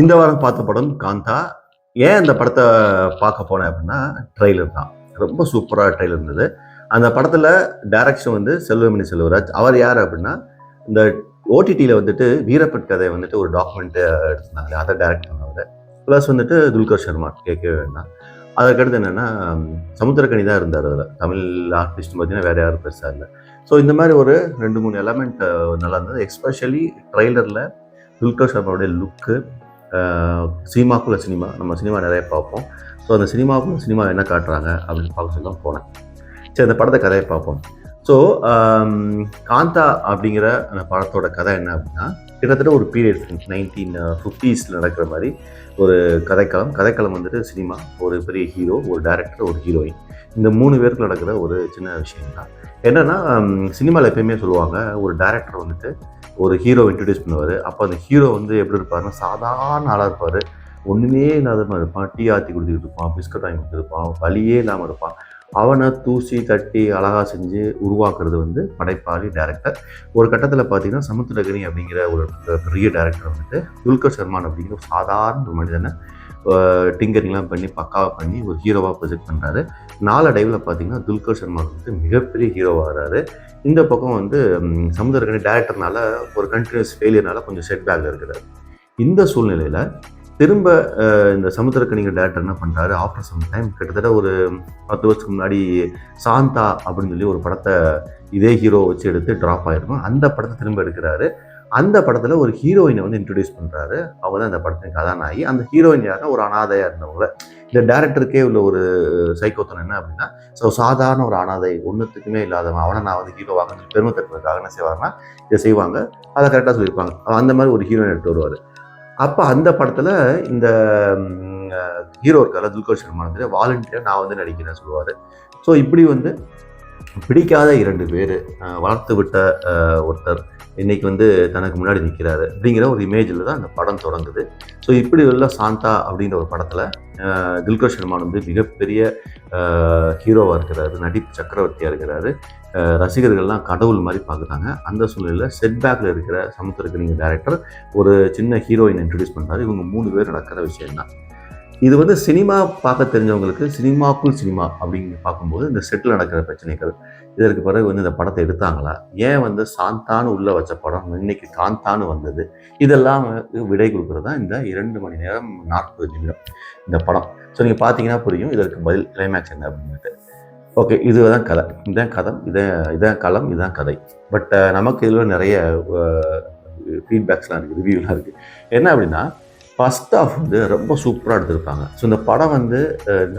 இந்த வாரம் பார்த்த படம் காந்தா. ஏன் இந்த படத்தை பார்க்க போனேன் அப்படின்னா ட்ரெய்லர் தான். ரொம்ப சூப்பராக ட்ரெய்லர் இருந்தது. அந்த படத்தில் டைரக்ஷன் வந்து செல்வமணி செல்வராஜ். அவர் யார் அப்படின்னா இந்த ஓடிடியில் வந்துட்டு வீரப்பட் கதையை வந்துட்டு ஒரு டாக்குமெண்ட் எடுத்திருந்தாங்க. அதை டைரக்ட் பண்ணவர் ப்ளஸ் வந்துட்டு துல்கர் சர்மா கேட்கவே வேண்டாம். அதற்கடுத்து என்னென்னா சமுத்திரக்கணி தான் இருந்தார் அதில் தமிழ் ஆர்டிஸ்ட் பார்த்தீங்கன்னா வேறு யாரும் பெருசாக இல்லை. ஸோ இந்த மாதிரி ஒரு ரெண்டு மூணு எலமெண்ட் நல்லா இருந்தது. எஸ்பெஷலி ட்ரெய்லரில் துல்கர் சர்மாவுடைய லுக்கு சினிமாக்குள்ள சினிமா நம்ம சினிமா நிறைய பார்ப்போம். ஸோ அந்த சினிமாவுக்குள்ள சினிமா என்ன காட்டுறாங்க அப்படின்னு பார்க்க சொல்லி தான் போனேன் சரி அந்த படத்தை கதையை பார்ப்போம். ஸோ காந்தா அப்படிங்கிற அந்த படத்தோட கதை என்ன அப்படின்னா கிட்டத்தட்ட ஒரு பீரியட் நைன்டீன் ஃபிஃப்டீஸில் நடக்கிற மாதிரி ஒரு கதைக்களம். கதைக்களம் வந்துட்டு சினிமா ஒரு பெரிய ஹீரோ ஒரு டேரக்டர் ஒரு ஹீரோயின் இந்த மூணு பேருக்கு நடக்கிற ஒரு சின்ன விஷயம் தான் என்னென்னா சினிமாவில் எப்பயுமே சொல்லுவாங்க ஒரு டேரக்டர் வந்துட்டு ஒரு ஹீரோ இன்ட்ரடியூஸ் பண்ணுவார். அப்போ அந்த ஹீரோ வந்து எப்படி இருப்பாருன்னா சாதாரண ஆளாக இருப்பார். ஒன்றுமே இல்லாத மாதிரி இருப்பான். டீ ஆற்றி கொடுத்துக்கிட்டு இருப்பான் பிஸ்கட் வாங்கி கொடுத்துருப்பான் வழியே இல்லாமல் இருப்பான். அவனை தூசி தட்டி அழகாக செஞ்சு உருவாக்குறது வந்து படைப்பாளி டேரக்டர் ஒரு கட்டத்தில் பார்த்தீங்கன்னா சமுத்திரகனி அப்படிங்கிற ஒரு பெரிய டேரக்டர் வந்துட்டு துல்கர் சர்மான் அப்படிங்கிற ஒரு சாதாரண ஒரு மனிதனை டிங்கரிங்லாம் பண்ணி பக்காவாக பண்ணி ஒரு ஹீரோவாக ப்ரொஜெக்ட் பண்ணுறாரு நாளடைவில் பார்த்தீங்கன்னா துல்கர் சர்மா வந்து மிகப்பெரிய ஹீரோவாகிறாரு இந்த பக்கம் வந்து சமுதரகனி டேரக்டர்னால ஒரு கண்டினியூஸ் ஃபெயிலியர்னால கொஞ்சம் செட் பேக்கில் இருக்கிறார். இந்த சூழ்நிலையில் திரும்ப இந்த சமுத்திரக்கணிங்க டேரக்டர் என்ன பண்ணுறாரு ஆஃப்டர் சம் டைம் கிட்டத்தட்ட ஒரு பத்து வருஷத்துக்கு முன்னாடி சாந்தா அப்படின்னு சொல்லி ஒரு படத்தை இதே ஹீரோ வச்சு எடுத்து ட்ராப் ஆகிருக்கும் அந்த படத்தை திரும்ப எடுக்கிறாரு. அந்த படத்தில் ஒரு ஹீரோயினை வந்து இன்ட்ரடியூஸ் பண்ணுறாரு அவங்க தான் அந்த படத்தின் கதாநாயகி. அந்த ஹீரோயின் யாருன்னா ஒரு அனாதையாக இருந்தவங்க. இந்த டேரக்டருக்கே உள்ள ஒரு சைக்கோத்தனம் என்ன அப்படின்னா ஸோ சாதாரண ஒரு அனாதை ஒன்றுத்துக்குமே இல்லாதவன். அவனை நான் வந்து ஹீரோ வாங்க பெருமை தட்டுறதுக்காக என்ன செய்வாங்கன்னா இதை செய்வாங்க. அதை கரெக்டாக சொல்லியிருப்பாங்க. அந்த மாதிரி ஒரு ஹீரோயின் எடுத்து வருவார். அப்போ அந்த படத்தில் இந்த ஹீரோ இருக்கால துல்கர் சர்மா வந்து வாலண்டியர் நான் வந்து நடிக்கிறேன் சொல்லுவார். ஸோ இப்படி வந்து பிடிக்காத இரண்டு பேர் வளர்த்து விட்ட ஒருத்தர் இன்னைக்கு வந்து தனக்கு முன்னாடி நிற்கிறாரு அப்படிங்கிற ஒரு இமேஜில் தான் அந்த படம் தொடங்குது. ஸோ இப்படி உள்ள சாந்தா அப்படிங்கிற ஒரு படத்தில் துல்கர் சர்மான் வந்து மிகப்பெரிய ஹீரோவாக இருக்கிறாரு நடிப்பு சக்கரவர்த்தியாக இருக்கிறாரு. ரசிகர்கள்லாம் கடவுள் மாதிரி பார்க்குறாங்க. அந்த சூழ்நிலையில் செட்பேக்கில் இருக்கிற சமுத்திரக்கணிங்க டேரக்டர் ஒரு சின்ன ஹீரோயின் இன்ட்ரடியூஸ் பண்ணுறாரு இவங்க மூணு பேர் நடக்கிற விஷயம்தான். இது வந்து சினிமா பார்க்க தெரிஞ்சவங்களுக்கு சினிமாக்குள் சினிமா அப்படின்னு பார்க்கும்போது இந்த செட்டில் நடக்கிற பிரச்சனைகள் இதற்கு பிறகு வந்து இந்த படத்தை எடுத்தாங்களா? ஏன் வந்து சாந்தான்னு உள்ளே வச்ச படம் இன்னைக்கு காந்தான்னு வந்தது? இதெல்லாம் விடை கொடுக்குறது தான் இந்த இரண்டு மணி நேரம் நாற்பது நிமிடம் இந்த படம். ஸோ நீங்கள் பார்த்தீங்கன்னா புரியும் இதற்கு பதில் கிளைமேக்ஸ் என்ன அப்படின்ட்டு ஓகே இதுதான் கதை. இதான் கதம் இதான் இதான் களம் இதுதான் கதை. பட் நமக்கு இதில் நிறைய ஃபீட்பேக்ஸ்லாம் இருக்குது ரிவ்யூலாம் இருக்குது என்ன அப்படின்னா ஃபஸ்ட் ஆஃப் வந்து ரொம்ப சூப்பராக எடுத்திருப்பாங்க. ஸோ இந்த படம் வந்து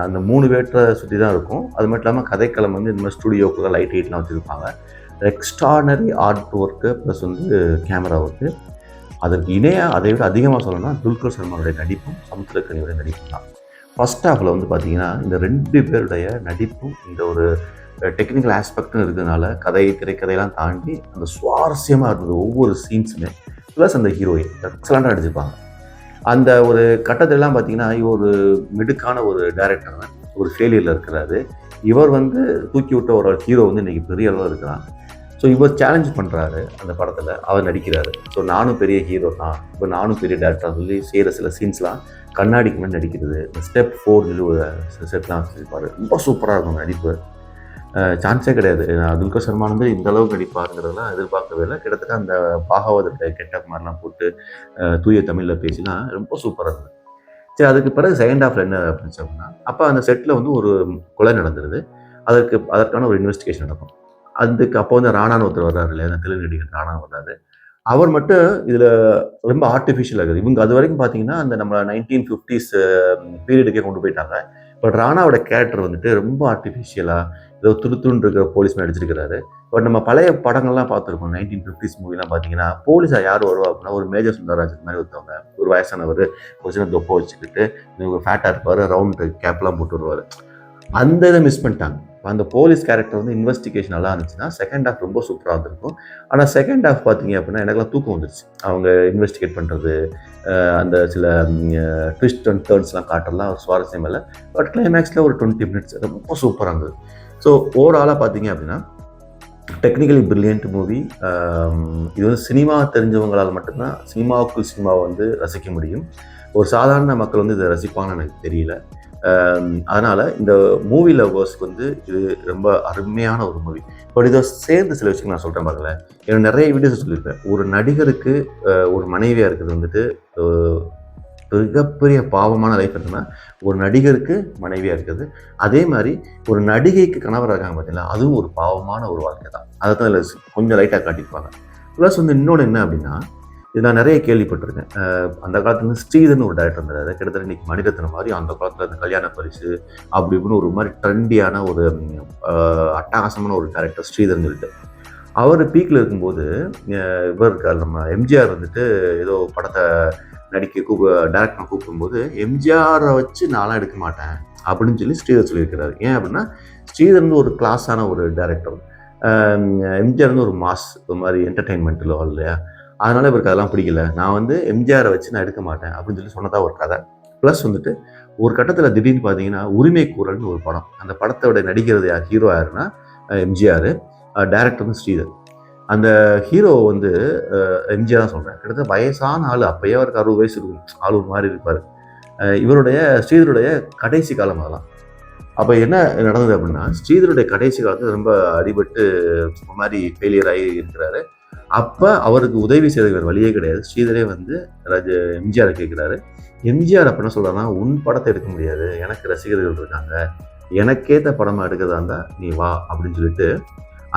அந்த மூணு பேர்ட்ட சுற்றி தான் இருக்கும். அது மட்டும் இல்லாமல் கதைக்களம் வந்து இந்த மாதிரி ஸ்டுடியோக்குள்ளே லைட் ஹைட்லாம் வச்சுருப்பாங்க. எக்ஸ்ட்ரானரி ஆர்ட் ஒர்க்கு ப்ளஸ் வந்து கேமரா ஒர்க்கு அதற்கு இணையாக அதை விட அதிகமாக சொல்லணும்னா துல்கர் சல்மானுடைய நடிப்பும் சமுத்திரக்கனியுடைய நடிப்பும் தான். ஃபஸ்ட் ஆஃபில் வந்து பார்த்திங்கன்னா இந்த ரெண்டு பேருடைய நடிப்பும் இந்த ஒரு டெக்னிக்கல் ஆஸ்பெக்ட்னு இருக்கிறதுனால கதை திரைக்கதையெல்லாம் தாண்டி அந்த சுவாரஸ்யமாக இருந்தது ஒவ்வொரு சீன்ஸுமே ப்ளஸ் அந்த ஹீரோயின் எக்ஸலண்ட்டாக நடிச்சிருப்பாங்க. அந்த ஒரு கட்டத்திலலாம் பார்த்தீங்கன்னா ஒரு மிடுக்கான ஒரு டைரக்டர் தான். ஒரு ஃபெயிலியரில் இருக்கிறாரு. இவர் வந்து தூக்கி விட்ட ஒரு ஹீரோ வந்து இன்றைக்கி பெரிய அளவில் இருக்கிறான். ஸோ இவர் சேலஞ்ச் பண்ணுறாரு அந்த படத்தில். அவர் நடிக்கிறாரு. ஸோ நானும் பெரிய ஹீரோ தான். இப்போ நானும் பெரிய டேரக்டர் சொல்லி செய்கிற சில சீன்ஸ்லாம் கண்ணாடிக்கு முன்னாடி நடிக்கிறது. ஸ்டெப் ஃபோர் செட்லாம் வச்சுருப்பார். ரொம்ப சூப்பராக இருக்கும் நடிப்பு. சான்ஸே கிடையாது. துல்கர் சல்மான் வந்து இந்த அளவுக்கு நடிப்பாருங்கிறதெல்லாம் எதிர்பார்க்கவே இல்லை. கிட்டத்தட்ட அந்த பாகவதத்தை கெட்டப் மாதிரிலாம் போட்டு தூய தமிழில் பேசினா ரொம்ப சூப்பராக இருந்தது. சரி அதுக்கு பிறகு செகண்ட் ஹாஃப்ல என்ன அப்படின்னு அப்படின்னா அப்போ அந்த செட்டில் வந்து ஒரு கொலை நடந்துருது. அதற்கு அதற்கான ஒரு இன்வெஸ்டிகேஷன் நடக்கும். அதுக்கு அப்போ வந்து ராணான்னு ஒருத்தர் வர்றாரு இல்லையா? தெலுங்கு நடிகர் ராணா வர்றாரு. அவர் மட்டும் இதில் ரொம்ப ஆர்டிஃபிஷியல் இருக்குது. இவங்க அது வரைக்கும் பார்த்தீங்கன்னா அந்த நம்ம நைன்டீன் ஃபிஃப்டிஸ் பீரியடுக்கே கொண்டு போயிட்டாங்க. பட் ராணாவோட கேரக்டர் வந்துட்டு ரொம்ப ஆர்டிஃபிஷியலாக ஏதோ துருத்துன்னு இருக்கிற போலீஸ் நடிச்சிருக்கிறாரு பட் நம்ம பழைய படங்கள்லாம் பார்த்துருக்கோம் நைன்டீன் ஃபிஃப்டிஸ் மூவிலாம் பார்த்தீங்கன்னா போலீஸாக யார் வருவா அப்படின்னா ஒரு மேஜர் சுந்தரராஜன் மாதிரி ஒருத்தவங்க ஒரு வயசானவர் கொஞ்சம் தொப்பை வச்சுக்கிட்டு இவங்க ஃபேட்டாக இருப்பார் ரவுண்டு கேப்லாம் போட்டு வருவார். அந்த இதை மிஸ் பண்ணிட்டாங்க. அந்த போலீஸ் கேரக்டர் வந்து இன்வெஸ்டிகேஷன் நல்லா இருந்துச்சுன்னா செகண்ட் ஹாஃப் ரொம்ப சூப்பராக இருந்திருக்கும். ஆனால் செகண்ட் ஹாஃப் பார்த்தீங்க அப்படின்னா எனக்குலாம் தூக்கம் வந்துருச்சு. அவங்க இன்வெஸ்டிகேட் பண்ணுறது அந்த சில ட்விஸ்ட் அண்ட் தேர்ட்ஸ்லாம் காட்டுறதுலாம் சுவாரஸ்யம் இல்லை. பட் கிளைமேக்ஸில் ஒரு டுவெண்ட்டி மினிட்ஸ் ரொம்ப சூப்பராக இருந்தது. ஸோ ஓவராலாக பார்த்தீங்க அப்படின்னா டெக்னிக்கலி பிரில்லியன்ட் மூவி இது வந்து சினிமா தெரிஞ்சவங்களால் மட்டும்தான் சினிமாவுக்குள் சினிமாவை வந்து ரசிக்க முடியும். ஒரு சாதாரண மக்கள் வந்து இதை ரசிப்பாங்கன்னு எனக்கு தெரியல. அதனால் இந்த மூவி லவ்வர்ஸ்க்கு வந்து இது ரொம்ப அருமையான ஒரு மூவி பட் இதை சேர்ந்து சில விஷயங்கள் நான் சொல்கிறேன் பாருங்கள எனக்கு நிறைய வீடியோஸ் சொல்லியிருப்பேன். ஒரு நடிகருக்கு ஒரு மனைவியாக இருக்கிறது வந்துட்டு மிகப்பெரிய பாவமான லைஃப் என்னன்னா ஒரு நடிகருக்கு மனைவியாக இருக்குது அதே மாதிரி ஒரு நடிகைக்கு கணவராக இருக்காங்க பார்த்தீங்களா அதுவும் ஒரு பாவமான ஒரு வாழ்க்கை தான். அதை தான் கொஞ்சம் லைட்டாக காட்டியிருப்பாங்க. ப்ளஸ் வந்து இன்னொன்று என்ன அப்படின்னா இது நான் நிறைய கேள்விப்பட்டிருக்கேன். அந்த காலத்துல ஸ்ரீதன் ஒரு டேரக்டர் இருந்தார். கிட்டத்தட்ட இன்னைக்கு மணிரத்னம் மாதிரி அந்த காலத்தில் அந்த கல்யாண பரிசு அப்படி இப்படின்னு ஒரு மாதிரி ட்ரெண்டியான ஒரு அட்டகாசமான ஒரு டேரக்டர் ஸ்ரீதர்னு சொல்லிட்டு. அவர் பீக்கில் இருக்கும்போது இவர் இருக்கார். நம்ம எம்ஜிஆர் வந்துட்டு ஏதோ படத்தை நடிக்க கூப்ப டேரக்டர் கூப்பிடும்போது எம்ஜிஆரை வச்சு நான்லாம் எடுக்க மாட்டேன் அப்படின்னு சொல்லி ஸ்ரீதர் சொல்லியிருக்கிறார். ஏன் அப்படின்னா ஸ்ரீதர் வந்து ஒரு கிளாஸான ஒரு டேரக்டர் எம்ஜிஆர் வந்து ஒரு மாஸ் ஒரு மாதிரி என்டர்டெயின்மெண்ட்டில் இல்லையா? அதனால இவருக்கு அதெல்லாம் பிடிக்கல. நான் வந்து எம்ஜிஆரை வச்சு நான் எடுக்க மாட்டேன் அப்படின்னு சொல்லி சொன்னதா ஒரு கதை. ப்ளஸ் வந்துட்டு ஒரு கட்டத்தில் திடீர்னு பார்த்தீங்கன்னா உரிமை கூறல்னு ஒரு படம். அந்த படத்தோட நடிக்கிறது யார்? ஹீரோ யாருன்னா எம்ஜிஆர் டேரக்டர் வந்து ஸ்ரீதர். அந்த ஹீரோ வந்து எம்ஜிஆர் தான் சொல்கிறேன் கிட்டத்தட்ட வயசான ஆள். அப்பயே அவருக்கு அறுபது வயசு இருக்கும். ஆள் ஒரு மாதிரி இருப்பார். இவருடைய ஸ்ரீதருடைய கடைசி காலம் அதெல்லாம். அப்போ என்ன நடந்தது அப்படின்னா ஸ்ரீதருடைய கடைசி காலத்தில் ரொம்ப அடிபட்டு ஒரு மாதிரி ஃபெயிலியர் ஆகி இருக்கிறாரு. அப்போ அவருக்கு உதவி செய்த வழியே கிடையாது. ஸ்ரீதரே வந்து ராஜ எம்ஜிஆரை கேட்குறாரு. எம்ஜிஆர் அப்ப என்ன உன் படத்தை எடுக்க முடியாது. எனக்கு ரசிகர்கள் இருக்காங்க. எனக்கேற்ற படமாக எடுக்கிறதா இருந்தால் நீ வா அப்படின்னு சொல்லிட்டு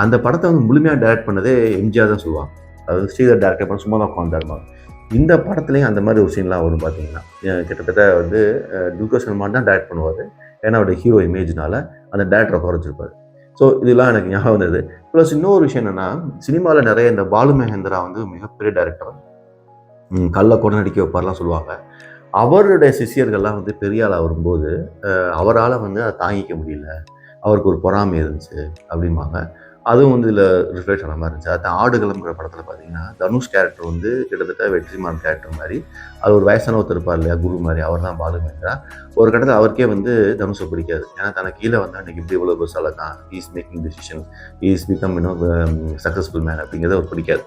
அந்த படத்தை வந்து முழுமையாக டைரக்ட் பண்ணதே எம்ஜிஆர் தான் சொல்லுவாங்க. அதாவது ஸ்ரீதர் டேரக்டர் பண்ண சும்மா தான் உட்காந்துருப்பாங்க இந்த படத்துலையும் அந்த மாதிரி ஒரு சீன்லாம் வரும் பார்த்தீங்கன்னா கிட்டத்தட்ட வந்து துல்கர் சல்மான் தான் டைரக்ட் பண்ணுவார். ஏன்னா அவருடைய ஹீரோ இமேஜ்னால அந்த டேரக்டரை குறைச்சிருப்பார் ஸோ இதெல்லாம் எனக்கு ஞாபகம் வந்தது. ப்ளஸ் இன்னொரு விஷயம் என்னென்னா சினிமாவில் நிறைய இந்த பாலு மகேந்திரா வந்து மிகப்பெரிய டைரக்டர் கல்ல கூட நடிக்க வைப்பார்லாம் சொல்லுவாங்க. அவருடைய சிஷியர்கள்லாம் வந்து பெரிய ஆளாக வரும்போது அவரால் வந்து அதை தாங்கிக்க முடியல. அவருக்கு ஒரு பொறாமை இருந்துச்சு அப்படிம்பாங்க. அதுவும் வந்து இதில் ரிஃப்ளெக்ட் ஆன மாதிரி இருந்துச்சு அது ஆடுகளம்ங்கிற படத்தில் பார்த்தீங்கன்னா தனுஷ் கேரக்டர் வந்து கிட்டத்தட்ட வெற்றிமான் கேரக்டர் மாதிரி அது ஒரு வயசான ஒருத்தர் இருப்பார் இல்லையா குரு மாதிரி அவர் தான் பாலு மகேந்திரா ஒரு கட்டத்தில் அவருக்கே வந்து தனுஷை பிடிக்காது. ஏன்னா தனக்கு கீழே வந்து அன்றைக்கி இப்படி இவ்வளோ பெருசாக இருக்கான் is making decision is become இன்னும் சக்ஸஸ்ஃபுல் மேன் அப்படிங்கிறது அவர் பிடிக்காது.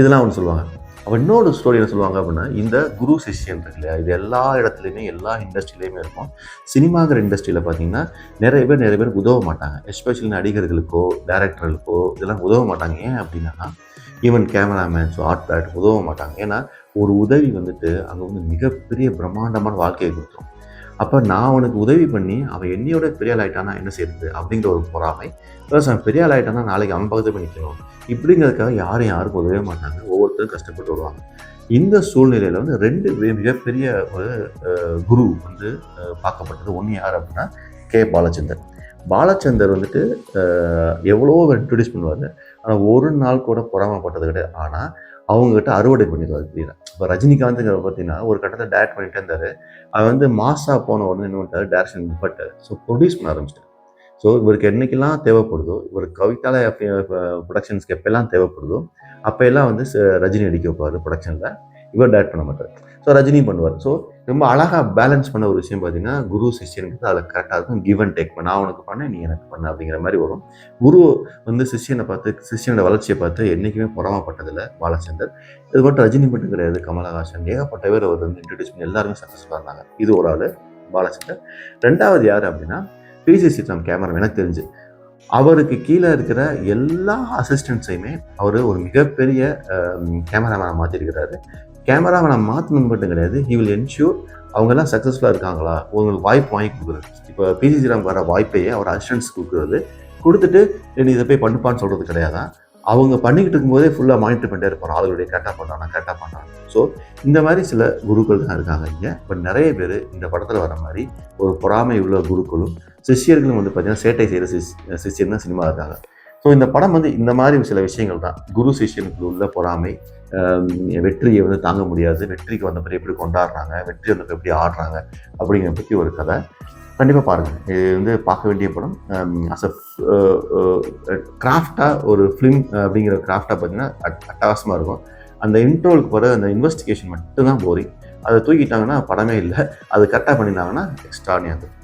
இதெல்லாம் அவனு சொல்லுவாங்க. அப்போ இன்னொரு ஸ்டோரி என்ன சொல்லுவாங்க அப்படின்னா இந்த குரு சிஷ்யன் இருக்கு இல்லையா? இது எல்லா இடத்துலையுமே எல்லா இண்டஸ்ட்ரியிலையுமே இருக்கும். சினிமாங்கிற இண்டஸ்ட்ரியில் பார்த்தீங்கன்னா நிறைய பேர் நிறைய பேருக்கு உதவ மாட்டாங்க. எஸ்பெஷலி நடிகர்களுக்கோ டேரக்டர்களுக்கோ இதெல்லாம் உதவ மாட்டாங்க. ஏன் அப்படின்னா ஈவன் கேமராமேன்ஸோ ஆர்ட் டேரக்டர் உதவ மாட்டாங்க. ஏன்னா ஒரு உதவி வந்துட்டு அங்கே வந்து மிகப்பெரிய பிரம்மாண்டமான வாழ்க்கையை கொடுத்துரும். அப்போ நான் அவனுக்கு உதவி பண்ணி அவன் என்னையோட பெரிய ஆள் என்ன செய்யுது அப்படிங்கிற ஒரு பொறாமை. ப்ளஸ் அவன் பெரிய ஆள் நாளைக்கு அவன் பக்கத்து போய் நிற்கணும் இப்படிங்கிறதுக்காக யாரும் யாருக்கும் உதவவே மாட்டாங்க. ஒவ்வொருத்தரும் கஷ்டப்பட்டு வருவாங்க. இந்த சூழ்நிலையில் வந்து ரெண்டு மிகப்பெரிய ஒரு குரு வந்து பார்க்கப்பட்டது. ஒன்று யார் அப்படின்னா கே. பாலச்சந்தர். பாலச்சந்தர் வந்துட்டு எவ்வளோ இன்ட்ரடியூஸ் பண்ணுவார். ஆனால் ஒரு நாள் கூட பொறாமப்பட்டது கிடையாது. ஆனால் அவங்ககிட்ட அறுவடை பண்ணிடுவார். திடீர்னு இப்போ ரஜினிகாந்துங்கிற பார்த்தீங்கன்னா ஒரு கட்டத்தில் டேரக்ட் பண்ணிட்டு இருந்தார். அவர் வந்து மாசா போன உடனே என்ன பண்ணிட்டார் டேரக்ஷன் நிப்பட்டார். ஸோ ப்ரொடியூஸ் பண்ண ஆரம்பிச்சிட்டார். ஸோ இவருக்கு என்னைக்கெல்லாம் தேவைப்படுதோ இவர் கவிதால ப்ரொடக்ஷன்ஸ்க்கு எப்பெல்லாம் தேவைப்படுதோ அப்போ எல்லாம் வந்து ச- ரஜினி அடிக்க வைப்பார் ப்ரொடக்ஷனில் இவர் டேரக்ட் பண்ண மாட்டார். ஸோ ரஜினி பண்ணுவார். ஸோ ரொம்ப அழகாக பேலன்ஸ் பண்ண ஒரு விஷயம் பார்த்தீங்கன்னா குரு சிஷியனுக்கு அதில் கரெக்டாக இருக்கும். கிவ் அண்ட் டேக் நான் உனக்கு பண்ண நீ எனக்கு பண்ண அப்படிங்கிற மாதிரி வரும். குரு வந்து சிஷ்யனை பார்த்து சிஷ்யனோட வளர்ச்சியை பார்த்து என்றைக்குமே பொறாமப்பட்டதில்லை பாலச்சந்தர். இது மட்டும் ரஜினி மட்டும் கிடையாது கமலஹாசன். ஏகப்பட்ட பேர் அவர் வந்து இன்ட்ரடியூஸ் பண்ணி எல்லாருமே சக்ஸஸ்ஃபுல்லாக இருந்தாங்க. இது ஒரு ஆள் பாலச்சந்தர். ரெண்டாவது யார் அப்படின்னா பிசி சிஸ்டம் கேமரா எனக்கு தெரிஞ்சு. அவருக்கு கீழே இருக்கிற எல்லா அசிஸ்டன்ட்ஸையுமே அவர் ஒரு மிகப்பெரிய கேமராமேனை மாற்றிருக்கிறாரு கேமராவை நான் மாற்றணும் மட்டும் கிடையாது. ஹி வில் என்ஷூர் அவங்கெல்லாம் சக்ஸஸ்ஃபுல்லாக இருக்காங்களா? உங்களுக்கு வாய்ப்பு வாங்கி கொடுக்குறது. இப்போ பிஜி ஜிராம் வர வாய்ப்பையே அவர் அசிஸ்டன்ஸ் கொடுக்குறது. கொடுத்துட்டு நீ இதை போய் பண்ணுப்பான்னு சொல்கிறது கிடையாதான் அவங்க பண்ணிக்கிட்டு இருக்கும்போதே ஃபுல்லாக மானிட்டர் பண்ணிட்டே இருப்பாங்க. ஆளுடைய கரெக்டாக பண்ணுறாங்க கரெக்டாக பண்ணுறாங்க ஸோ இந்த மாதிரி சில குருக்கள் தான் இருக்காங்க இங்கே. பட் நிறைய பேர் இந்த படத்தில் வர மாதிரி ஒரு பொறாமை உள்ள குருக்களும் சிஷ்யர்களும் வந்து பார்த்தீங்கன்னா சேட்டை செய்கிற சிஷ் சிஷியன் தான் சினிமா இருக்காங்க. ஸோ இந்த படம் வந்து இந்த மாதிரி சில விஷயங்கள் தான் குரு சிஷியனுக்கு உள்ள பொறாமை வெற்றியை வந்து தாங்க முடியாது. வெற்றிக்கு வந்த பிறகு எப்படி கொண்டாடுறாங்க வெற்றி வந்தப்போ எப்படி ஆடுறாங்க அப்படிங்கிற பற்றி ஒரு கதை. கண்டிப்பாக பாருங்கள் இது வந்து பார்க்க வேண்டிய படம். அஸ் அ கிராஃப்டாக ஒரு ஃபிலிம் அப்படிங்கிற கிராஃப்டாக பார்த்தீங்கன்னா அட் அட்டகாசமாக இருக்கும். அந்த இன்ட்ரோலுக்கு போகிற அந்த இன்வெஸ்டிகேஷன் மட்டும்தான் போரிங் அதை தூக்கிட்டாங்கன்னா படமே இல்லை. அது கரெக்டாக பண்ணியிருந்தாங்கன்னா எக்ஸ்ட்ரானியாக இருக்கும்.